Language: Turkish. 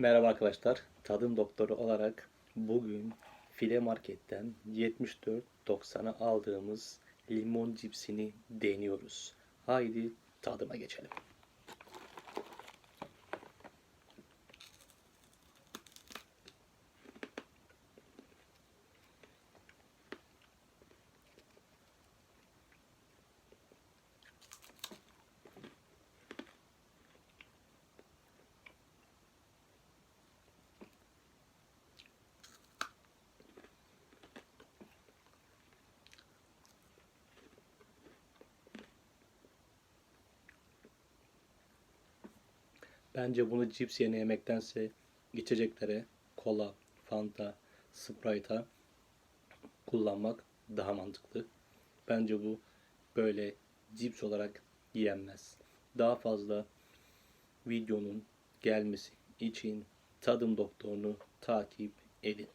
Merhaba arkadaşlar. Tadım doktoru olarak bugün file marketten 74.90'a aldığımız limon cipsini deniyoruz. Haydi tadıma geçelim. Bence bunu cips yerine yemektense içeceklere kola, fanta, sprite'a kullanmak daha mantıklı. Bence bu böyle cips olarak yenmez. Daha fazla videonun gelmesi için tadım doktorunu takip edin.